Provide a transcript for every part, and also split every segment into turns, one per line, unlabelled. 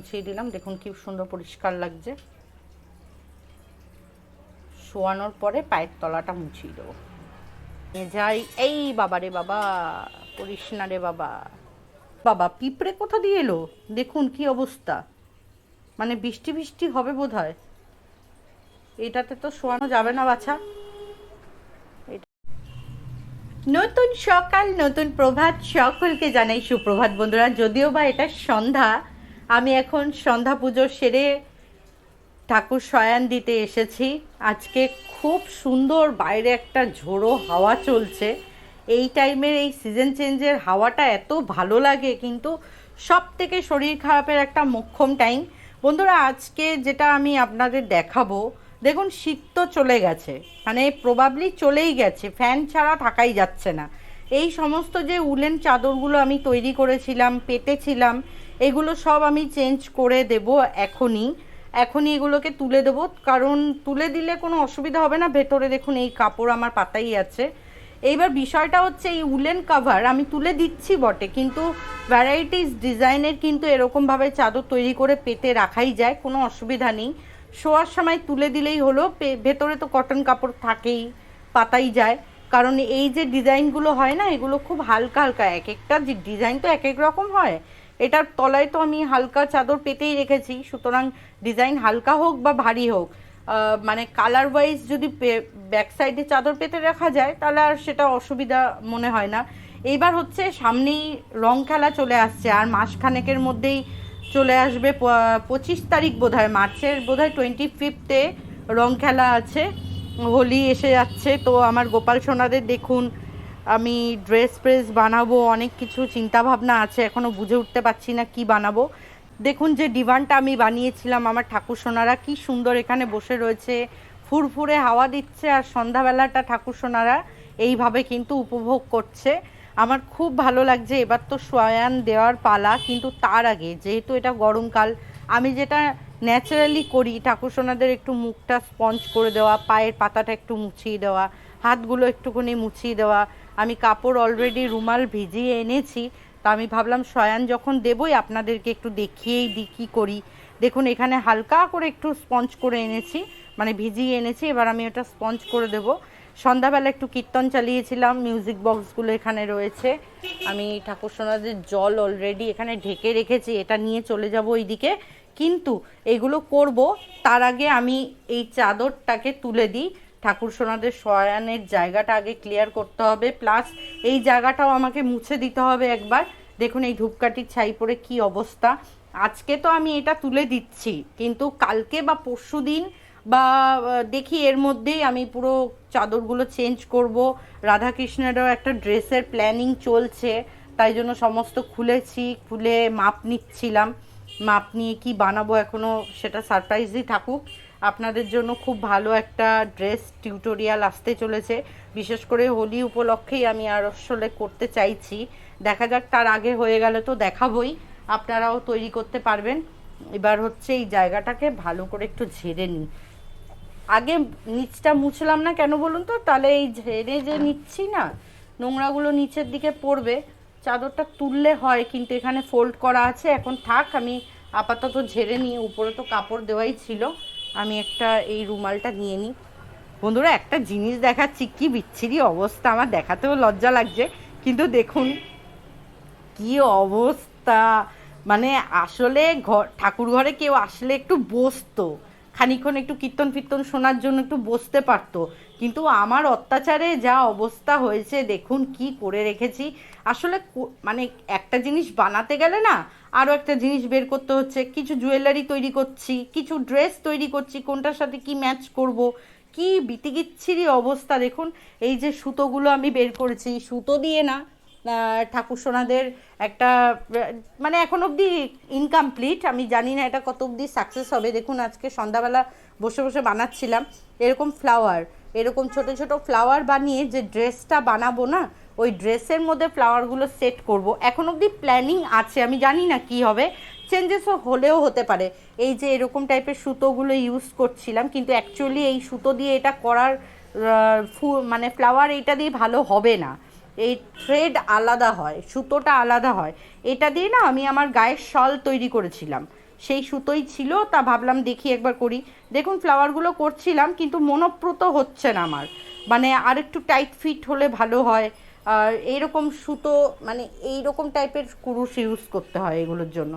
মুছিয়ে দিলাম দেখুন কি সুন্দর পরিষ্কার লাগছে শোয়ানোর পরে পায়ের তলাটা মুছিয়ে দেবো যাই এই বাবা রে বাবা করিস না রে বাবা বাবা পিঁপড়ে কোথা দিয়ে এলো দেখুন কি অবস্থা মানে বৃষ্টি বৃষ্টি হবে বোধ হয় এটাতে তো শোয়ানো যাবে না বাছা নতুন সকাল নতুন প্রভাত সকলকে জানাই সুপ্রভাত বন্ধুরা যদিও বা এটা সন্ধ্যা আমি এখন সন্ধ্যা পুজো সেরে ঠাকুর শয়ান দিতে এসেছি আজকে খুব সুন্দর বাইরে একটা ঝোড়ো হাওয়া চলছে এই টাইমের এই সিজন চেঞ্জের হাওয়াটা এত ভালো লাগে কিন্তু সব থেকে শরীর খারাপের একটা মোক্ষম টাইম বন্ধুরা আজকে যেটা আমি আপনাদের দেখাবো দেখুন শীত তো চলে গেছে মানে প্রবাবলি চলেই গেছে ফ্যান ছাড়া থাকাই যাচ্ছে না এই সমস্ত যে উলেন চাদরগুলো আমি তৈরি করেছিলাম পেতেছিলাম এগুলো সব আমি চেঞ্জ করে দেব এখনই এখনই এগুলোকে তুলে দেব কারণ তুলে দিলে কোনো অসুবিধা হবে না ভেতরে দেখুন এই কাপড় আমার পাতাই আছে এইবার বিষয়টা হচ্ছে এই উলেন কাভার আমি তুলে দিচ্ছি বটে কিন্তু ভ্যারাইটিস ডিজাইনের কিন্তু এরকমভাবে চাদর তৈরি করে পেতে রাখাই যায় কোনো অসুবিধা নেই শোয়ার সময় তুলে দিলেই হলো ভেতরে তো কটন কাপড় থাকেই পাতাই যায় কারণ এই যে ডিজাইনগুলো হয় না এগুলো খুব হালকা হালকা এক একটা ডিজাইন তো এক এক রকম হয় এটার তলায় তো আমি হালকা চাদর পেতেই রেখেছি সুতরাং ডিজাইন হালকা হোক বা ভারী হোক মানে কালার ওয়াইজ যদি ব্যাক সাইডে চাদর পেতে রাখা যায় তাহলে আর সেটা অসুবিধা মনে হয় না এইবার হচ্ছে সামনেই রং খেলা চলে আসছে আর মাসখানেকের মধ্যেই চলে আসবে পঁচিশ তারিখ হয় মার্চের বোধহয় টোয়েন্টি ফিফতে রং খেলা আছে হোলি এসে যাচ্ছে তো আমার গোপাল সোনাদের দেখুন আমি ড্রেস প্রেস বানাবো অনেক কিছু চিন্তাভাবনা আছে এখনও বুঝে উঠতে পারছি না কি বানাবো দেখুন যে ডিভানটা আমি বানিয়েছিলাম আমার ঠাকুর সোনারা কি সুন্দর এখানে বসে রয়েছে ফুরফুরে হাওয়া দিচ্ছে আর সন্ধ্যাবেলাটা ঠাকুর সোনারা এইভাবে কিন্তু উপভোগ করছে আমার খুব ভালো লাগছে এবার তো সোয়ান দেওয়ার পালা কিন্তু তার আগে যেহেতু এটা গরমকাল আমি যেটা ন্যাচারালি করি ঠাকুর সোনাদের একটু মুখটা স্পঞ্জ করে দেওয়া পায়ের পাতাটা একটু মুছিয়ে দেওয়া হাতগুলো একটুখানি মুছিয়ে দেওয়া আমি কাপড় অলরেডি রুমাল ভিজিয়ে এনেছি তা আমি ভাবলাম শয়ান যখন দেবই আপনাদেরকে একটু দেখিয়েই দিই কী করি দেখুন এখানে হালকা করে একটু স্পঞ্জ করে এনেছি মানে ভিজিয়ে এনেছি এবার আমি ওটা স্পঞ্জ করে দেবো সন্ধ্যাবেলা একটু কীর্তন চালিয়েছিলাম মিউজিক বক্সগুলো এখানে রয়েছে আমি ঠাকুর সোনাদের জল অলরেডি এখানে ঢেকে রেখেছি এটা নিয়ে চলে যাব ওইদিকে কিন্তু এগুলো করব তার আগে আমি এই চাদরটাকে তুলে দিই ঠাকুর সোনাদের শয়ানের জায়গাটা আগে ক্লিয়ার করতে হবে প্লাস এই জায়গাটাও আমাকে মুছে দিতে হবে একবার দেখুন এই ধূপকাঠির ছাই পড়ে কী অবস্থা আজকে তো আমি এটা তুলে দিচ্ছি কিন্তু কালকে বা পরশু দিন বা দেখি এর মধ্যেই আমি পুরো চাদরগুলো চেঞ্জ করব রাধাকৃষ্ণেরও একটা ড্রেসের প্ল্যানিং চলছে তাই জন্য সমস্ত খুলেছি খুলে মাপ নিচ্ছিলাম মাপ নিয়ে কি বানাবো এখনও সেটা সারপ্রাইজই থাকুক আপনাদের জন্য খুব ভালো একটা ড্রেস টিউটোরিয়াল আসতে চলেছে বিশেষ করে হোলি উপলক্ষেই আমি আর আসলে করতে চাইছি দেখা যাক তার আগে হয়ে গেলে তো দেখাবই আপনারাও তৈরি করতে পারবেন এবার হচ্ছে এই জায়গাটাকে ভালো করে একটু ঝেড়ে নিই আগে নিচটা মুছলাম না কেন বলুন তো তাহলে এই ঝেড়ে যে নিচ্ছি না নোংরাগুলো নিচের দিকে পড়বে চাদরটা তুললে হয় কিন্তু এখানে ফোল্ড করা আছে এখন থাক আমি আপাতত ঝেড়ে নিয়ে উপরে তো কাপড় দেওয়াই ছিল আমি একটা এই রুমালটা নিয়ে নিই বন্ধুরা একটা জিনিস দেখাচ্ছি কি বিচ্ছিরি অবস্থা আমার দেখাতেও লজ্জা লাগছে কিন্তু দেখুন কি অবস্থা মানে আসলে ঘর ঠাকুর ঘরে কেউ আসলে একটু বসতো খানিক্ষণ একটু কীর্তন ফিরতন শোনার জন্য একটু বসতে পারতো কিন্তু আমার অত্যাচারে যা অবস্থা হয়েছে দেখুন কি করে রেখেছি আসলে মানে একটা জিনিস বানাতে গেলে না আরও একটা জিনিস বের করতে হচ্ছে কিছু জুয়েলারি তৈরি করছি কিছু ড্রেস তৈরি করছি কোনটার সাথে কি ম্যাচ করব। কি বিতিগিচ্ছিরই অবস্থা দেখুন এই যে সুতোগুলো আমি বের করেছি সুতো দিয়ে না ঠাকুরসোনাদের একটা মানে এখন অবধি ইনকমপ্লিট আমি জানি না এটা কত অবধি সাকসেস হবে দেখুন আজকে সন্ধ্যাবেলা বসে বসে বানাচ্ছিলাম এরকম ফ্লাওয়ার এরকম ছোট ছোট ফ্লাওয়ার বানিয়ে যে ড্রেসটা বানাবো না ওই ড্রেসের মধ্যে ফ্লাওয়ারগুলো সেট করব এখন অবধি প্ল্যানিং আছে আমি জানি না কি হবে চেঞ্জেসও হলেও হতে পারে এই যে এরকম টাইপের সুতোগুলো ইউজ করছিলাম কিন্তু অ্যাকচুয়ালি এই সুতো দিয়ে এটা করার ফু মানে ফ্লাওয়ার এইটা দিয়ে ভালো হবে না এই থ্রেড আলাদা হয় সুতোটা আলাদা হয় এটা দিয়ে না আমি আমার গায়ের শল তৈরি করেছিলাম সেই সুতোই ছিল তা ভাবলাম দেখি একবার করি দেখুন ফ্লাওয়ারগুলো করছিলাম কিন্তু মনপ্রত হচ্ছে না আমার মানে আর একটু টাইট ফিট হলে ভালো হয় আর এইরকম সুতো মানে এই রকম টাইপের কুরুশ ইউজ করতে হয় এগুলোর জন্য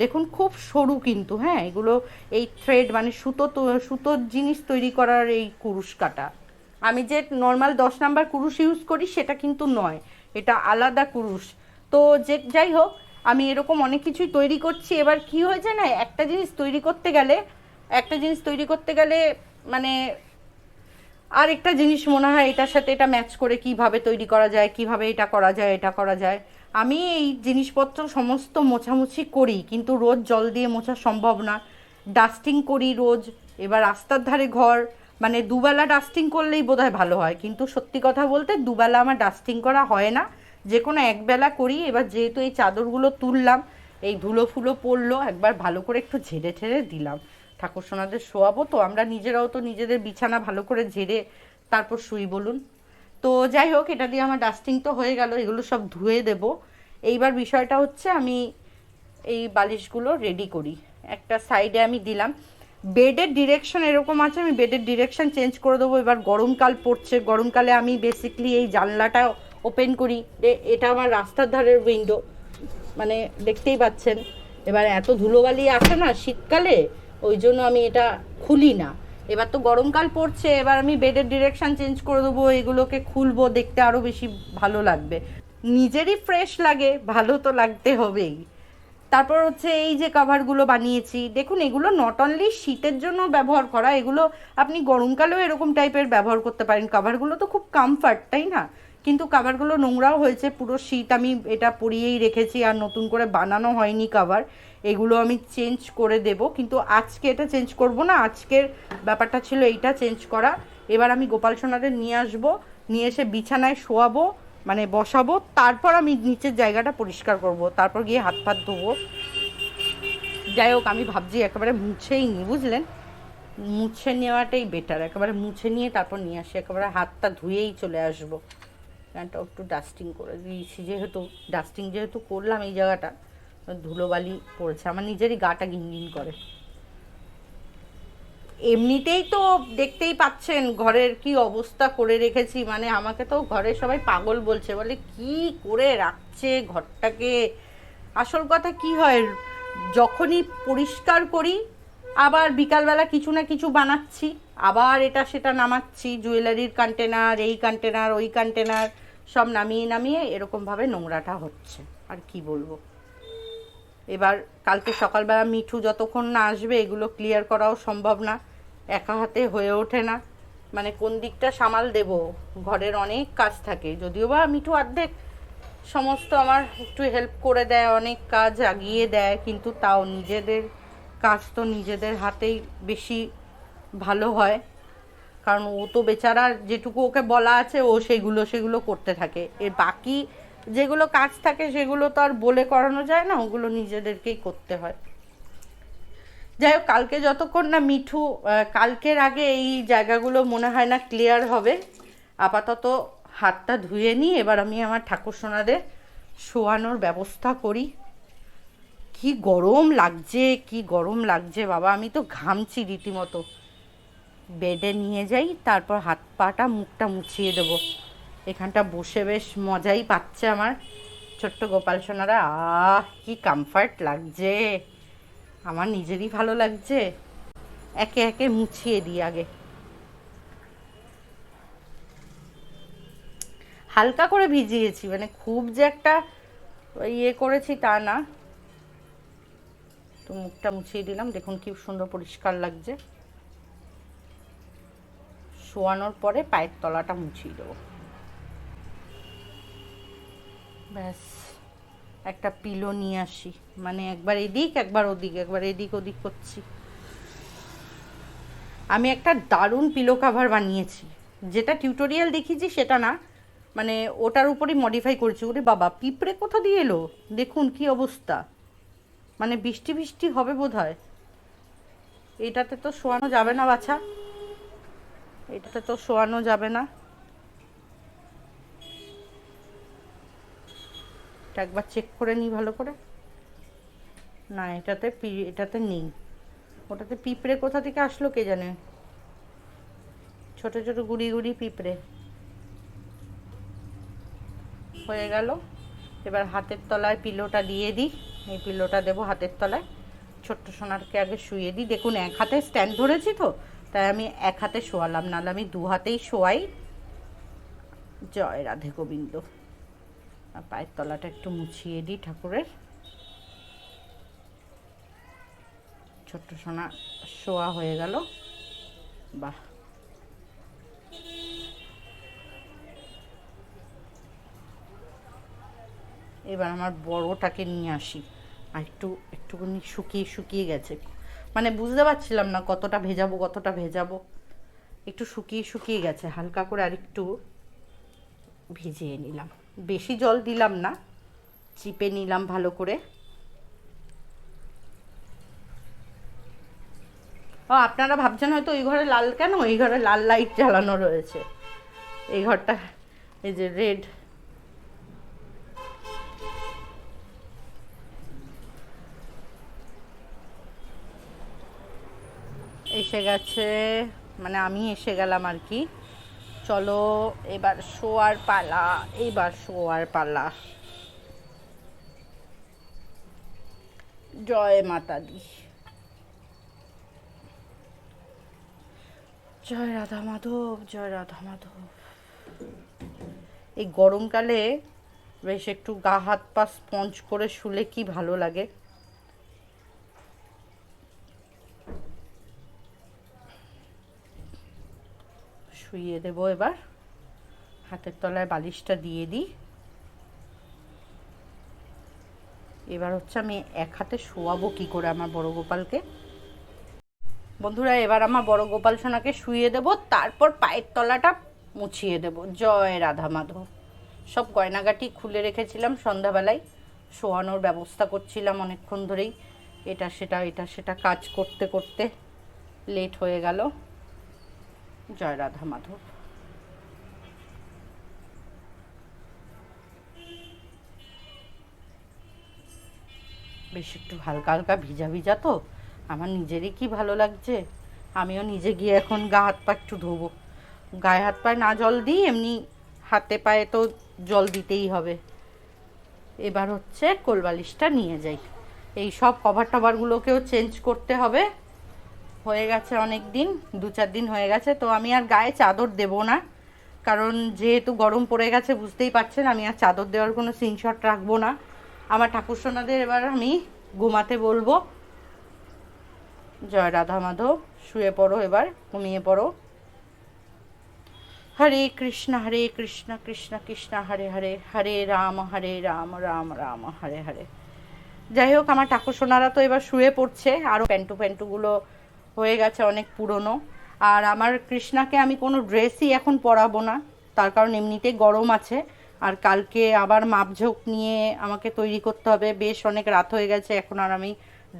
দেখুন খুব সরু কিন্তু হ্যাঁ এগুলো এই থ্রেড মানে সুতো সুতোর জিনিস তৈরি করার এই কুরুশ কাটা আমি যে নর্মাল দশ নাম্বার কুরুশ ইউজ করি সেটা কিন্তু নয় এটা আলাদা কুরুশ তো যে যাই হোক আমি এরকম অনেক কিছুই তৈরি করছি এবার কি হয়েছে না একটা জিনিস তৈরি করতে গেলে একটা জিনিস তৈরি করতে গেলে মানে আর একটা জিনিস মনে হয় এটার সাথে এটা ম্যাচ করে কিভাবে তৈরি করা যায় কিভাবে এটা করা যায় এটা করা যায় আমি এই জিনিসপত্র সমস্ত মোছামুছি করি কিন্তু রোজ জল দিয়ে মোছা সম্ভব না ডাস্টিং করি রোজ এবার রাস্তার ধারে ঘর মানে দুবেলা ডাস্টিং করলেই বোধহয় ভালো হয় কিন্তু সত্যি কথা বলতে দুবেলা আমার ডাস্টিং করা হয় না যে কোনো একবেলা করি এবার যেহেতু এই চাদরগুলো তুললাম এই ধুলো ফুলো পড়লো একবার ভালো করে একটু ঝেড়ে ঠেড়ে দিলাম ঠাকুর সোনাদের শোয়াবো তো আমরা নিজেরাও তো নিজেদের বিছানা ভালো করে ঝেড়ে তারপর শুই বলুন তো যাই হোক এটা দিয়ে আমার ডাস্টিং তো হয়ে গেল এগুলো সব ধুয়ে দেব এইবার বিষয়টা হচ্ছে আমি এই বালিশগুলো রেডি করি একটা সাইডে আমি দিলাম বেডের ডিরেকশন এরকম আছে আমি বেডের ডিরেকশন চেঞ্জ করে দেবো এবার গরমকাল পড়ছে গরমকালে আমি বেসিকলি এই জানলাটা ওপেন করি এটা আমার রাস্তার ধারের উইন্ডো মানে দেখতেই পাচ্ছেন এবার এত ধুলোবালি আসে না শীতকালে ওই জন্য আমি এটা খুলি না এবার তো গরমকাল পড়ছে এবার আমি বেডের ডিরেকশান চেঞ্জ করে দেবো এগুলোকে খুলবো দেখতে আরও বেশি ভালো লাগবে নিজেরই ফ্রেশ লাগে ভালো তো লাগতে হবেই তারপর হচ্ছে এই যে কাভারগুলো বানিয়েছি দেখুন এগুলো নট অনলি শীতের জন্য ব্যবহার করা এগুলো আপনি গরমকালেও এরকম টাইপের ব্যবহার করতে পারেন কাভারগুলো তো খুব কমফার্ট তাই না কিন্তু কাভারগুলো নোংরাও হয়েছে পুরো শীত আমি এটা পরিয়েই রেখেছি আর নতুন করে বানানো হয়নি কাভার এগুলো আমি চেঞ্জ করে দেব কিন্তু আজকে এটা চেঞ্জ করব না আজকের ব্যাপারটা ছিল এইটা চেঞ্জ করা এবার আমি গোপাল সোনাদের নিয়ে আসবো নিয়ে এসে বিছানায় শোয়াবো মানে বসাবো তারপর আমি নিচের জায়গাটা পরিষ্কার করব তারপর গিয়ে হাত ফাত ধোবো যাই হোক আমি ভাবছি একেবারে মুছেই নি বুঝলেন মুছে নেওয়াটাই বেটার একেবারে মুছে নিয়ে তারপর নিয়ে আসি একেবারে হাতটা ধুয়েই চলে আসবো প্যান্টটা একটু ডাস্টিং করে দিয়েছি যেহেতু ডাস্টিং যেহেতু করলাম এই জায়গাটা ধুলোবালি পড়েছে আমার নিজেরই গাটা গিনগিন করে এমনিতেই তো দেখতেই পাচ্ছেন ঘরের কি অবস্থা করে রেখেছি মানে আমাকে তো ঘরে সবাই পাগল বলছে বলে কি করে রাখছে ঘরটাকে আসল কথা কি হয় যখনই পরিষ্কার করি আবার বিকালবেলা কিছু না কিছু বানাচ্ছি আবার এটা সেটা নামাচ্ছি জুয়েলারির কন্টেনার এই কন্টেনার ওই কন্টেনার সব নামিয়ে নামিয়ে এরকমভাবে নোংরাটা হচ্ছে আর কি বলবো এবার কালকে সকালবেলা মিঠু যতক্ষণ না আসবে এগুলো ক্লিয়ার করাও সম্ভব না একা হাতে হয়ে ওঠে না মানে কোন দিকটা সামাল দেব ঘরের অনেক কাজ থাকে যদিও বা মিঠু অর্ধেক সমস্ত আমার একটু হেল্প করে দেয় অনেক কাজ আগিয়ে দেয় কিন্তু তাও নিজেদের কাজ তো নিজেদের হাতেই বেশি ভালো হয় কারণ ও তো বেচারা যেটুকু ওকে বলা আছে ও সেগুলো সেগুলো করতে থাকে এর বাকি যেগুলো কাজ থাকে সেগুলো তো আর বলে করানো যায় না ওগুলো নিজেদেরকেই করতে হয় যাই হোক কালকে যতক্ষণ না মিঠু কালকের আগে এই জায়গাগুলো মনে হয় না ক্লিয়ার হবে আপাতত হাতটা ধুয়ে নিই এবার আমি আমার ঠাকুর সোনাদের শোয়ানোর ব্যবস্থা করি কি গরম লাগছে কি গরম লাগছে বাবা আমি তো ঘামছি রীতিমতো বেডে নিয়ে যাই তারপর হাত পাটা মুখটা মুছিয়ে দেবো এখানটা বসে বেশ মজাই পাচ্ছে আমার ছোট্ট গোপাল সোনারা আহ কি কমফর্ট লাগছে আমার নিজেরই ভালো লাগছে একে একে মুছিয়ে দিই আগে হালকা করে ভিজিয়েছি মানে খুব যে একটা ইয়ে করেছি তা না তো মুখটা মুছিয়ে দিলাম দেখুন কি সুন্দর পরিষ্কার লাগছে শোয়ানোর পরে পায়ের তলাটা মুছিয়ে দেবো ব্যাস একটা পিলো নিয়ে আসি মানে একবার এদিক একবার ওদিক একবার এদিক ওদিক করছি আমি একটা দারুণ পিলো কাভার বানিয়েছি যেটা টিউটোরিয়াল দেখিয়েছি সেটা না মানে ওটার উপরেই মডিফাই করেছি ওরে বাবা পিঁপড়ে কোথা দিয়ে এলো দেখুন কি অবস্থা মানে বৃষ্টি বৃষ্টি হবে বোধ হয় এটাতে তো শোয়ানো যাবে না বাছা এটাতে তো শোয়ানো যাবে না এটা একবার চেক করে নিই ভালো করে না এটাতে পি এটাতে নেই ওটাতে পিঁপড়ে কোথা থেকে আসলো কে জানে ছোট ছোট গুড়ি গুড়ি পিঁপড়ে হয়ে গেল এবার হাতের তলায় পিলোটা দিয়ে দিই এই পিলোটা দেবো হাতের তলায় ছোট্ট সোনারকে আগে শুয়ে দিই দেখুন এক হাতে স্ট্যান্ড ধরেছি তো তাই আমি এক হাতে শোয়ালাম নাহলে আমি দু হাতেই শোয়াই জয় রাধে গোবিন্দ পায়ের তলাটা একটু মুছিয়ে দিই ঠাকুরের ছোট্ট সোনা শোয়া হয়ে গেল বাহ এবার আমার বড়টাকে নিয়ে আসি আর একটু একটুখানি শুকিয়ে শুকিয়ে গেছে মানে বুঝতে পারছিলাম না কতটা ভেজাবো কতটা ভেজাবো একটু শুকিয়ে শুকিয়ে গেছে হালকা করে আর একটু ভিজিয়ে নিলাম বেশি জল দিলাম না চিপে নিলাম ভালো করে ও আপনারা ভাবছেন হয়তো ওই ঘরে লাল কেন ওই ঘরে লাল লাইট জ্বালানো রয়েছে এই ঘরটা এই যে রেড এসে গেছে মানে আমি এসে গেলাম আর কি চলো এবার শোয়ার পালা এবার শোয়ার পালা জয় মাতা দি জয় রাধা মাধব জয় রাধা মাধব এই গরমকালে বেশ একটু গা হাত পা স্পঞ্জ করে শুলে কি ভালো লাগে শুইয়ে দেবো এবার হাতের তলায় বালিশটা দিয়ে দিই এবার হচ্ছে আমি এক হাতে শোয়াবো কী করে আমার বড় গোপালকে বন্ধুরা এবার আমার বড় গোপাল সোনাকে শুয়ে দেব তারপর পায়ের তলাটা মুছিয়ে দেব জয় রাধা মাধব সব গয়নাগাটি খুলে রেখেছিলাম সন্ধ্যাবেলায় শোয়ানোর ব্যবস্থা করছিলাম অনেকক্ষণ ধরেই এটা সেটা এটা সেটা কাজ করতে করতে লেট হয়ে গেল জয় রাধা মাধব বেশ একটু হালকা হালকা ভিজা ভিজা তো আমার নিজেরই কি ভালো লাগছে আমিও নিজে গিয়ে এখন গা হাত পা একটু ধোবো গায়ে হাত পায়ে না জল দিই এমনি হাতে পায়ে তো জল দিতেই হবে এবার হচ্ছে কোলবালিশটা নিয়ে যাই এই সব কভার টভারগুলোকেও চেঞ্জ করতে হবে হয়ে গেছে অনেক দিন দু চার দিন হয়ে গেছে তো আমি আর গায়ে চাদর দেব না কারণ যেহেতু গরম পড়ে গেছে বুঝতেই পারছেন আমি আর চাদর দেওয়ার কোনো সিনশট রাখবো না আমার ঠাকুরসোনাদের এবার আমি ঘুমাতে বলবো জয় রাধা মাধব শুয়ে পড়ো এবার ঘুমিয়ে পড়ো হরে কৃষ্ণ হরে কৃষ্ণ কৃষ্ণ কৃষ্ণ হরে হরে হরে রাম হরে রাম রাম রাম হরে হরে যাই হোক আমার ঠাকুর সোনারা তো এবার শুয়ে পড়ছে আরও প্যান্টু প্যান্টুগুলো হয়ে গেছে অনেক পুরনো আর আমার কৃষ্ণাকে আমি কোনো ড্রেসই এখন পরাবো না তার কারণ এমনিতে গরম আছে আর কালকে আবার মাপঝোঁক নিয়ে আমাকে তৈরি করতে হবে বেশ অনেক রাত হয়ে গেছে এখন আর আমি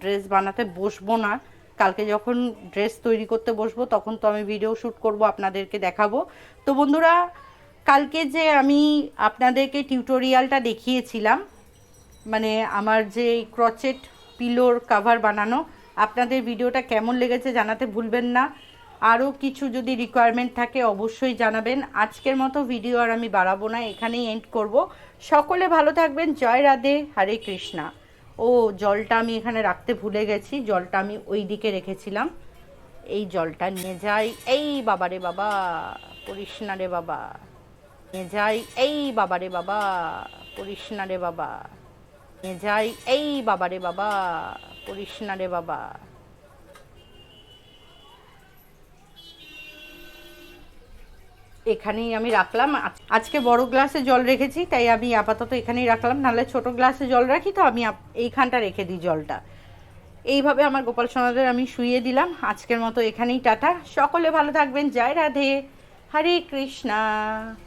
ড্রেস বানাতে বসবো না কালকে যখন ড্রেস তৈরি করতে বসবো তখন তো আমি ভিডিও শ্যুট করব আপনাদেরকে দেখাবো তো বন্ধুরা কালকে যে আমি আপনাদেরকে টিউটোরিয়ালটা দেখিয়েছিলাম মানে আমার যে ক্রচেট পিলোর কাভার বানানো আপনাদের ভিডিওটা কেমন লেগেছে জানাতে ভুলবেন না আরও কিছু যদি রিকোয়ারমেন্ট থাকে অবশ্যই জানাবেন আজকের মতো ভিডিও আর আমি বাড়াবো না এখানেই এন্ড করব সকলে ভালো থাকবেন জয় রাধে হরে কৃষ্ণা ও জলটা আমি এখানে রাখতে ভুলে গেছি জলটা আমি ওই দিকে রেখেছিলাম এই জলটা নিয়ে যাই এই বাবারে বাবা করিস না রে বাবা নিয়ে যাই এই বাবারে বাবা কৃষ্ণা রে বাবা নিয়ে যাই এই বাবারে বাবা করিস না রে বাবা এখানেই আমি রাখলাম আজকে বড় গ্লাসে জল রেখেছি তাই আমি আপাতত এখানেই রাখলাম নাহলে ছোট গ্লাসে জল রাখি তো আমি এইখানটা রেখে দিই জলটা এইভাবে আমার গোপাল সোনাদের আমি শুইয়ে দিলাম আজকের মতো এখানেই টাটা সকলে ভালো থাকবেন জয় রাধে হরে কৃষ্ণা